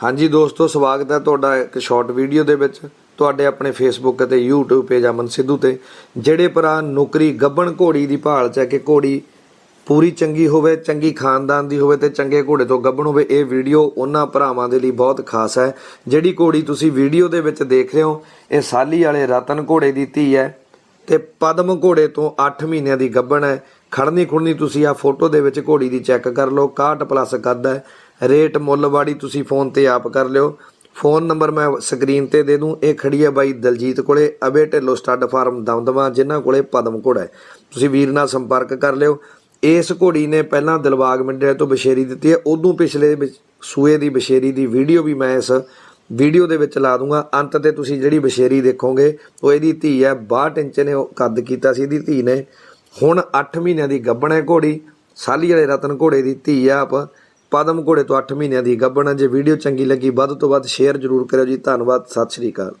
ਹਾਂਜੀ ਦੋਸਤੋ, ਸਵਾਗਤ ਹੈ ਤੁਹਾਡਾ ਇੱਕ ਸ਼ਾਰਟ ਵੀਡੀਓ ਦੇ ਵਿੱਚ। ਤੁਹਾਡੇ ਆਪਣੇ ਫੇਸਬੁੱਕ ਅਤੇ YouTube ਪੇਜ ਅਮਨ ਸਿੱਧੂ ਤੇ, ਜਿਹੜੇ ਭਰਾ ਨੌਕਰੀ ਗੱਬਣ ਘੋੜੀ ਦੀ ਭਾਲ ਚ ਹੈ ਕਿ ਘੋੜੀ ਪੂਰੀ ਚੰਗੀ ਹੋਵੇ, ਚੰਗੀ ਖਾਨਦਾਨ ਦੀ ਹੋਵੇ ਤੇ ਚੰਗੇ ਘੋੜੇ ਤੋਂ ਗੱਬਣ ਹੋਵੇ, ਇਹ ਵੀਡੀਓ ਉਹਨਾਂ ਭਰਾਵਾਂ ਦੇ ਲਈ ਬਹੁਤ ਖਾਸ ਹੈ। ਜਿਹੜੀ ਘੋੜੀ ਤੁਸੀਂ ਵੀਡੀਓ ਦੇ ਵਿੱਚ ਦੇਖ ਰਹੇ ਹੋ, ਇਹ ਸਾਲੀ ਵਾਲੇ ਰਤਨ ਘੋੜੇ ਦੀ ਧੀ ਹੈ। ਤੇ ਪਦਮ ਘੋੜੇ ਤੋਂ 8 ਮਹੀਨਿਆਂ ਦੀ ਗੱਭਣ ਹੈ। ਖੜਨੀ ਖੁੜਨੀ ਤੁਸੀਂ ਆ ਫੋਟੋ ਦੇ ਵਿੱਚ ਘੋੜੀ ਦੀ ਚੈੱਕ ਕਰ ਲਓ। 61 ਪਲੱਸ ਕੱਦ ਹੈ। ਰੇਟ ਮੁੱਲ ਵਾੜੀ ਤੁਸੀਂ ਫੋਨ ਤੇ ਆਪ ਕਰ ਲਿਓ। ਫੋਨ ਨੰਬਰ ਮੈਂ ਸਕਰੀਨ ਤੇ ਦੇ ਦੂੰ। ਇਹ ਖੜੀ ਹੈ ਬਾਈ ਦਲਜੀਤ ਕੋਲੇ, ਅਬੇ ਢਿੱਲੋਂ ਸਟੱਡ ਫਾਰਮ ਦਮਦਮਾ, ਜਿਨ੍ਹਾਂ ਕੋਲੇ ਪਦਮ ਘੋੜਾ ਹੈ। ਤੁਸੀਂ ਵੀਰ ਨਾਲ ਸੰਪਰਕ ਕਰ ਲਿਓ। ਇਸ ਘੋੜੀ ਨੇ ਪਹਿਲਾਂ ਦਿਲਬਾਗ ਮੰਡੇ ਤੋਂ ਬਸ਼ੇਰੀ ਦਿੱਤੀ ਹੈ। ਉਦੋਂ ਪਿਛਲੇ ਵਿੱਚ ਸੂਏ ਦੀ ਬਸ਼ੇਰੀ ਦੀ ਵੀਡੀਓ ਵੀ ਮੈਂ ਇਸ ਵੀਡੀਓ ਦੇ ਵਿੱਚ ਲਾ ਦੂੰਗਾ। ਅੰਤ ਤੇ ਤੁਸੀਂ ਜਿਹੜੀ ਬਸ਼ੇਰੀ ਦੇਖੋਗੇ, ਉਹ ਇਹਦੀ ਧੀ ਹੈ 62 ਇੰਚ ਨੇ ਉਹ ਕੱਦ ਕੀਤਾ ਸੀ ਇਹਦੀ ਧੀ ਨੇ। ਹੁਣ 8 ਮਹੀਨਿਆਂ ਦੀ ਗੱਬਣ ਹੈ ਘੋੜੀ, ਸਾਲੀ ਵਾਲੇ ਰਤਨ ਘੋੜੇ ਦੀ ਧੀ ਹੈ ਆਪ। ਪਦਮ ਘੋੜੇ ਤੋਂ 8 ਮਹੀਨਿਆਂ ਦੀ ਗੱਬਣ ਜੇ ਵੀਡੀਓ ਚੰਗੀ ਲੱਗੀ, ਵੱਧ ਤੋਂ ਵੱਧ ਸ਼ੇਅਰ ਜ਼ਰੂਰ ਕਰਿਓ ਜੀ। ਧੰਨਵਾਦ, ਸਤਿ ਸ਼੍ਰੀ ਅਕਾਲ।